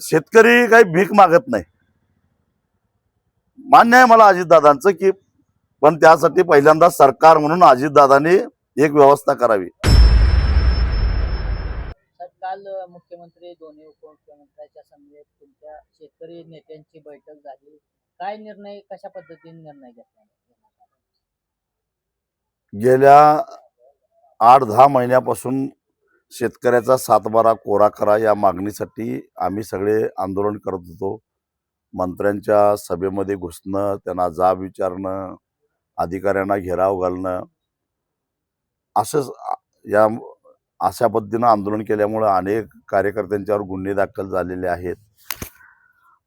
शेतकरी काही भीक मागत नाही. मान्य आहे मला अजितदादांचं की पण त्यासाठी पहिल्यांदा सरकार म्हणून अजितदादांनी एक व्यवस्था करावी. काल मुख्यमंत्री दोन्ही उपमुख्यमंत्र्यांच्या समवेत तुमच्या शेतकरी नेत्यांची बैठक झाली. काय निर्णय कशा पद्धतीने निर्णय घेतला? गेल्या आठ दहा महिन्यापासून शेतकऱ्याचा सातबारा कोरा करा या मागणीसाठी आम्ही सगळे आंदोलन करत होतो. मंत्र्यांच्या सभेमध्ये घुसणं त्यांना जाब विचारणं अधिकाऱ्यांना घेराव घालणं असंच या अशा पद्धतीनं आंदोलन केल्यामुळं अनेक कार्यकर्त्यांच्यावर गुन्हे दाखल झालेले आहेत.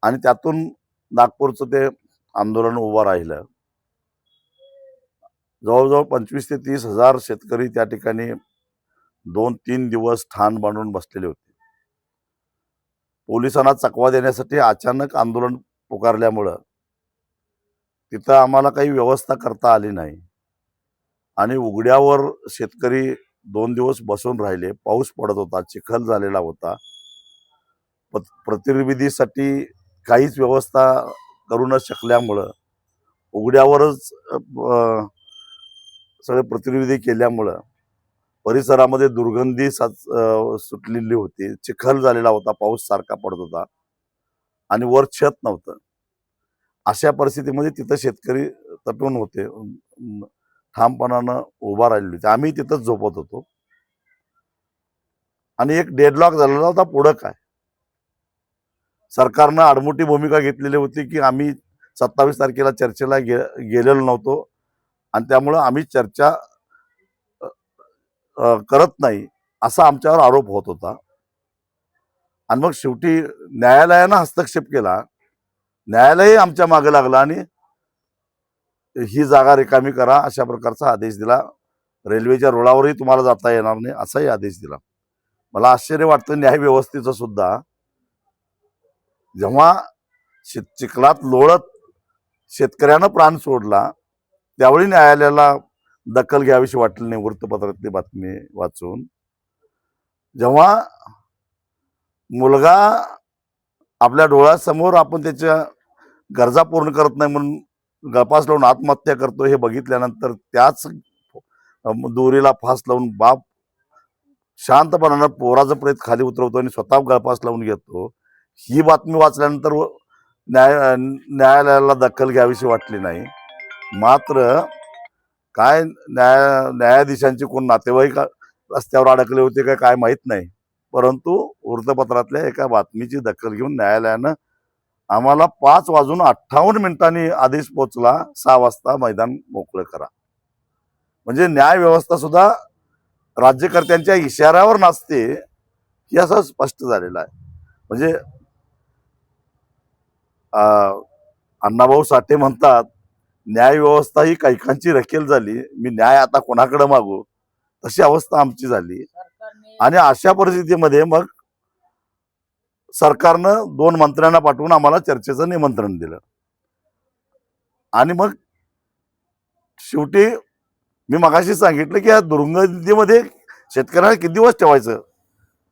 आणि त्यातून नागपूरचं ते आंदोलन उभं राहिलं. जवळजवळ पंचवीस ते तीस हजार शेतकरी त्या ठिकाणी दोन तीन दिवस ठाण बांधून बसलेले होते. पोलिसांना चकवा देण्यासाठी अचानक आंदोलन पुकारल्यामुळं तिथं आम्हाला काही व्यवस्था करता आली नाही. आणि उघड्यावर शेतकरी दोन दिवस बसून राहिले. पाऊस पडत होता चिखल झालेला होता. प- प्रतिनिधीसाठी काहीच व्यवस्था करू न शकल्यामुळं उघड्यावरच सगळे प्रतिनिधी केल्यामुळं परिसरामध्ये दुर्गंधी साच सुटलेली होती. चिखल झालेला होता. पाऊस सारखा पडत होता. आणि वर छत नव्हतं. अशा परिस्थितीमध्ये तिथं शेतकरी तटून होते. ठामपणानं उभा राहिलेली होते. आम्ही तिथंच झोपत होतो. आणि एक डेडलॉक झालेला होता पुढं काय? सरकारनं आडमोठी भूमिका घेतलेली होती की आम्ही सत्तावीस तारखेला चर्चेला गे गेलेलो नव्हतो. आणि त्यामुळं आम्ही चर्चा करत नाही असा आमच्यावर आरोप होत होता. आणि मग शेवटी न्यायालयानं हस्तक्षेप केला. न्यायालयही आमच्या मागे लागला आणि ही जागा रिकामी करा अशा प्रकारचा आदेश दिला. रेल्वेच्या रुळावरही तुम्हाला जाता येणार नाही असाही आदेश दिला. मला आश्चर्य वाटतं न्यायव्यवस्थेचं सुद्धा. जेव्हा शेत चिखलात लोळत शेतकऱ्यानं प्राण सोडला त्यावेळी न्यायालयाला दखल घ्यावीशी वाटली नाही वृत्तपत्रातली बातमी वाचून. जेव्हा मुलगा आपल्या डोळ्यासमोर आपण त्याच्या गरजा पूर्ण करत नाही म्हणून गळपास लावून आत्महत्या करतो हे बघितल्यानंतर त्याच दोरीला फास लावून बाप शांतपणानं पोराचं प्रेत खाली उतरवतो आणि स्वतः गळपास लावून घेतो. ही बातमी वाचल्यानंतर व- न्याय न्यायालयाला दखल घ्यावीशी वाटली नाही. मात्र काय न्याय न्यायाधीशांचे कोण नातेवाईक रस्त्यावर अडकले होते काय काय माहीत नाही. परंतु वृत्तपत्रातल्या एका बातमीची दखल घेऊन न्यायालयानं आम्हाला पाच वाजून अठ्ठावन्न मिनिटांनी आदेश पोचला सहा वाजता मैदान मोकळं करा. म्हणजे न्याय व्यवस्था सुद्धा राज्यकर्त्यांच्या इशाऱ्यावर नाचते हे असं स्पष्ट झालेलं आहे. म्हणजे अं, अण्णाभाऊ साठे म्हणतात न्याय व्यवस्था ही कैकांची रखेल झाली. मी न्याय आता कोणाकडे मागू? तशी अवस्था आमची झाली. आणि अशा परिस्थितीमध्ये मग सरकारनं दोन मंत्र्यांना पाठवून आम्हाला चर्चेचं निमंत्रण दिलं. आणि मग शेवटी मी मगाशी सांगितलं की या दुर्गंधीमध्ये शेतकऱ्यांना किती दिवस ठेवायचं?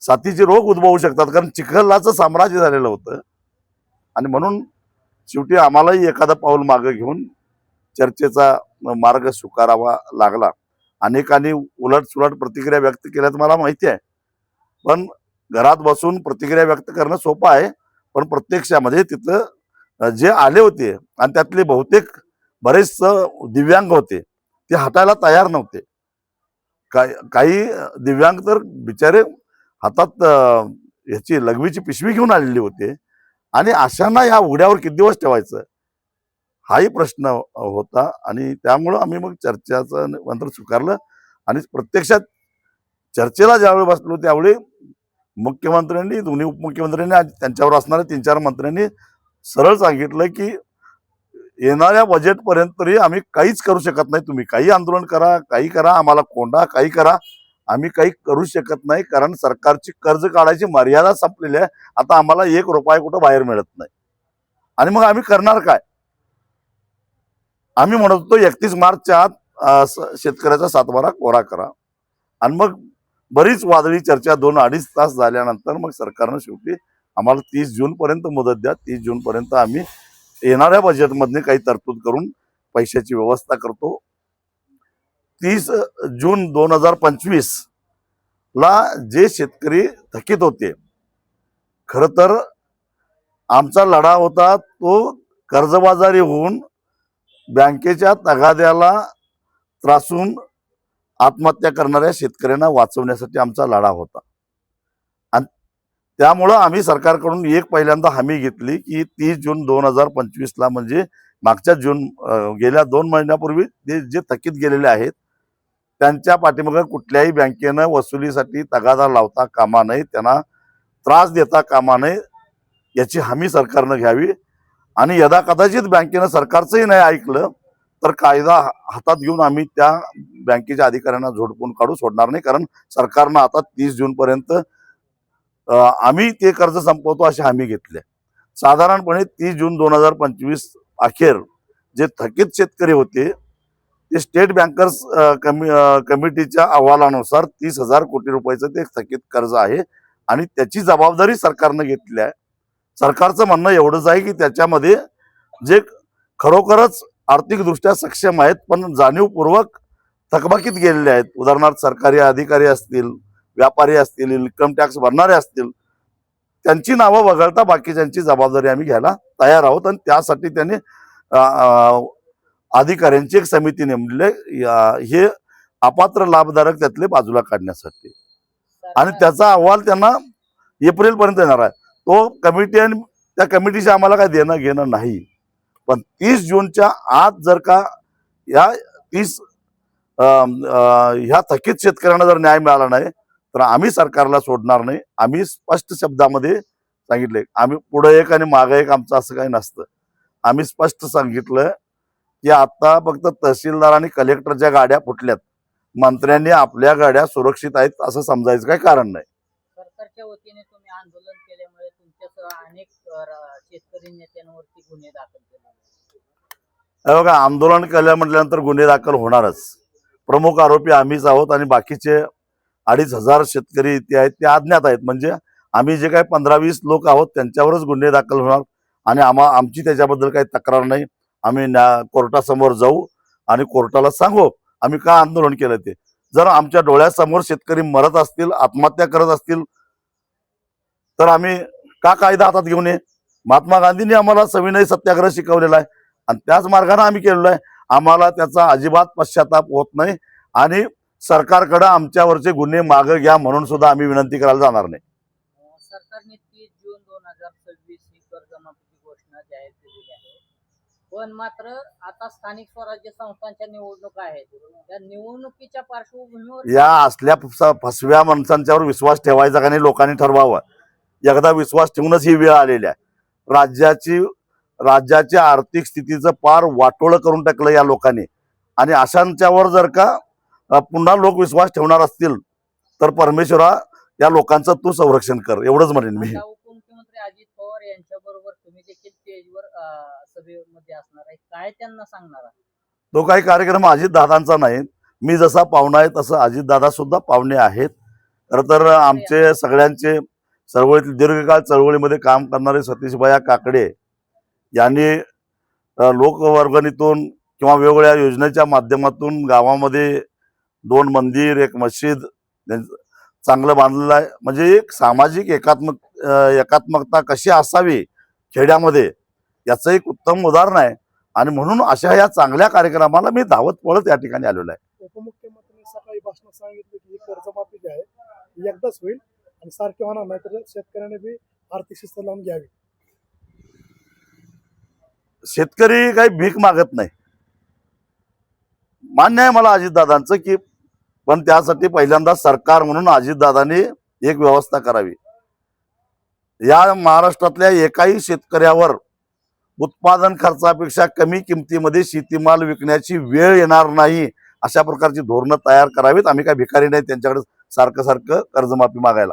साथीचे रोग उद्भवू शकतात कारण चिखलाचं साम्राज्य झालेलं होतं. आणि म्हणून शेवटी आम्हालाही एखादं पाऊल मागं घेऊन चर्चेचा मार्ग स्वीकारावा लागला. अनेकांनी उलट सुलट प्रतिक्रिया व्यक्त केल्यात मला माहिती आहे. पण घरात बसून प्रतिक्रिया व्यक्त करणं सोपं आहे. पण प्रत्यक्षामध्ये तिथं जे आले होते आणि त्यातले बहुतेक बरेच दिव्यांग होते ते हटायला तयार नव्हते. काही काही दिव्यांग तर बिचारे हातात ह्याची लघवीची पिशवी घेऊन आलेली होते. आणि अशांना या उघड्यावर किती दिवस ठेवायचं? हाही प्रश्न होता आणि त्यामुळं आम्ही मग चर्चेचं मंत्र स्वीकारलं आणि प्रत्यक्षात चर्चेला ज्यावेळी बसलो त्यावेळी मुख्यमंत्र्यांनी दोन्ही उपमुख्यमंत्र्यांनी त्यांच्यावर असणाऱ्या तीन चार मंत्र्यांनी सरळ सांगितलं की येणाऱ्या बजेटपर्यंत तरी आम्ही काहीच करू शकत नाही. तुम्ही काही आंदोलन करा काही करा आम्हाला कोंडा काही करा. आम्ही काही करू शकत नाही कारण सरकारची कर्ज काढायची मर्यादा संपलेली आहे. आता आम्हाला एक रुपया कुठं बाहेर मिळत नाही. आणि मग आम्ही करणार काय? आम्ही म्हणत होतो एकतीस मार्चच्या आत शेतकऱ्याचा सातबारा कोरा करा. आणि मग बरीच वादळी चर्चा दोन अडीच तास झाल्यानंतर मग सरकारनं शेवटी आम्हाला तीस जूनपर्यंत मुदत द्या. तीस जूनपर्यंत आम्ही येणाऱ्या बजेटमधने काही तरतूद करून पैशाची व्यवस्था करतो. तीस जून दोन हजार पंचवीस ला जे शेतकरी थकीत होते खरं तर आमचा लढा होता तो कर्जबाजारी होऊन बँकेच्या तगाद्याला त्रासून आत्महत्या करणाऱ्या शेतकऱ्यांना वाचवण्यासाठी आमचा लढा होता. आणि त्यामुळं आम्ही सरकारकडून एक पहिल्यांदा हमी घेतली की तीस जून दोन हजार पंचवीसला म्हणजे मागच्या जून गेल्या दोन महिन्यापूर्वी ते जे थकीत गेलेले आहेत त्यांच्या पाठीमागे कुठल्याही बँकेनं वसुलीसाठी तगादा लावता कामा नये त्यांना त्रास देता कामा नये याची हमी सरकारनं घ्यावी. आणि यदा कदाचित बँकेनं सरकारचंही नाही ऐकलं तर कायदा हातात घेऊन आम्ही त्या बँकेच्या अधिकाऱ्यांना झोडपून काढू सोडणार नाही कारण सरकारनं आता तीस जूनपर्यंत आम्ही ते कर्ज संपवतो अशी हमी घेतली आहे. साधारणपणे तीस जून दोन हजार पंचवीस अखेर जे थकीत शेतकरी होते ते स्टेट बँकर्स कमी कमिटीच्या अहवालानुसार तीस हजार कोटी रुपयाचं ते थकीत कर्ज आहे आणि त्याची जबाबदारी सरकारनं घेतली आहे सरकारचं म्हणणं एवढंच आहे की त्याच्यामध्ये जे खरोखरच आर्थिकदृष्ट्या सक्षम आहेत पण जाणीवपूर्वक थकबाकीत गेलेले आहेत. उदाहरणार्थ सरकारी अधिकारी असतील व्यापारी असतील इन्कम टॅक्स भरणारे असतील त्यांची नावं वगळता बाकीच्यांची जबाबदारी आम्ही घ्यायला तयार आहोत आणि त्यासाठी त्यांनी अधिकाऱ्यांची एक समिती नेमली. हे अपात्र लाभधारक त्यातले बाजूला काढण्यासाठी. आणि त्याचा अहवाल त्यांना एप्रिल पर्यंत येणार आहे. तो कमिटी आणि त्या कमिटीशी आम्हाला काय देणं घेणं नाही. पण तीस जूनच्या आत जर का या तीस ह्या थकीत शेतकऱ्यांना जर न्याय मिळाला नाही तर आम्ही सरकारला सोडणार नाही. आम्ही स्पष्ट शब्दामध्ये सांगितले आम्ही पुढे एक आणि मागं एक आमचं असं काही नसतं. आम्ही स्पष्ट सांगितलं की आता फक्त तहसीलदार आणि कलेक्टरच्या गाड्या फुटल्यात मंत्र्यांनी आपल्या गाड्या सुरक्षित आहेत असं समजायचं काही कारण नाही. सरकारच्या वतीने तुम्ही आंदोलन अनेक शेतकरी नेत्यांवरती गुन्हे दाखल केले बघा आंदोलन केल्या म्हटल्यानंतर गुन्हे दाखल होणारच. प्रमुख आरोपी आम्हीच आहोत आणि बाकीचे अडीच हजार शेतकरी ते आहेत ते अज्ञात आहेत. म्हणजे आम्ही जे काही पंधरा वीस लोक आहोत त्यांच्यावरच गुन्हे दाखल होणार आणि आम्हा आमची त्याच्याबद्दल काही तक्रार नाही. आम्ही न्या कोर्टासमोर जाऊ आणि कोर्टाला सांगू आम्ही का आंदोलन केलं ते. जर आमच्या डोळ्यासमोर शेतकरी मरत असतील आत्महत्या करत असतील तर आम्ही का कायदा हातात घेऊन ये? महात्मा गांधींनी आम्हाला सविनय सत्याग्रह शिकवलेला आहे. आणि त्याच मार्गाने आम्ही केलेलो आहे. आम्हाला त्याचा अजिबात पश्चाताप होत नाही. आणि सरकारकडे आमच्यावरचे गुन्हे मागे घ्या म्हणून सुद्धा आम्ही विनंती करायला जाणार नाही. सरकारने तीस जून दोन हजार सव्वीस ही कर्जमाफीची घोषणा जाहीर केलेली आहे. पण मात्र आता स्थानिक स्वराज्य संस्थांच्या निवडणुका आहेत. त्या निवडणुकीच्या पार्श्वभूमीवर या असल्या फस- फसव्या माणसांच्यावर विश्वास ठेवायचा का नाही लोकांनी ठरवावं. एकदा विश्वास ठेवूनच ही वेळ आलेली आहे. राज्याची राज्याच्या आर्थिक स्थितीचं पार वाटोळं करून टाकलं या लोकांनी. आणि अशांच्यावर जर का पुन्हा लोक विश्वास ठेवणार असतील तर परमेश्वरा या लोकांचं तू संरक्षण कर. एवढंच म्हणेन मी. उपमुख्यमंत्री अजित पवार यांच्या बरोबर तुम्ही देखील स्टेजवर अ, सभेमध्ये असणार आहे. काय त्यांना सांगणार आहात? तो काही कार्यक्रम अजितदादांचा नाही. मी जसा पाहुणा आहे तसं अजितदादा सुद्धा पाहुणे आहेत. खरं तर आमचे सगळ्यांचे चळवळीतील दीर्घकाळ चळवळीमध्ये काम करणारे सतीशबाया काकडे यांनी लोकवर्गणीतून किंवा वेगवेगळ्या योजनेच्या माध्यमातून गावामध्ये दोन मंदिर एक मस्जिद चांगलं बांधलेलं आहे. म्हणजे एक सामाजिक एकात्मक एकात्मकता कशी असावी खेड्यामध्ये याचं एक उत्तम उदाहरण आहे. आणि म्हणून अशा या चांगल्या कार्यक्रमाला मी धावत पळत या ठिकाणी आलेलो आहे. उपमुख्यमंत्र्यांनी सकाळी भाषणात सांगितलं की कर्जमाफी जी आहे एकदाच होईल. आणि सारखे होणार नाही तर शेतकऱ्याने बी आर्थिक शिस्त लावून घ्यावी. शेतकरी काही भीक मागत नाही. मान्य आहे मला अजितदादांचं की पण त्यासाठी पहिल्यांदा सरकार म्हणून अजितदादांनी एक व्यवस्था करावी. या महाराष्ट्रातल्या एकाही शेतकऱ्यावर उत्पादन खर्चापेक्षा कमी किमतीमध्ये शेतीमाल विकण्याची वेळ येणार नाही अशा प्रकारची धोरणं तयार करावीत. आम्ही काय भिकारी नाही त्यांच्याकडे सारखं सारखं कर्जमाफी मागायला.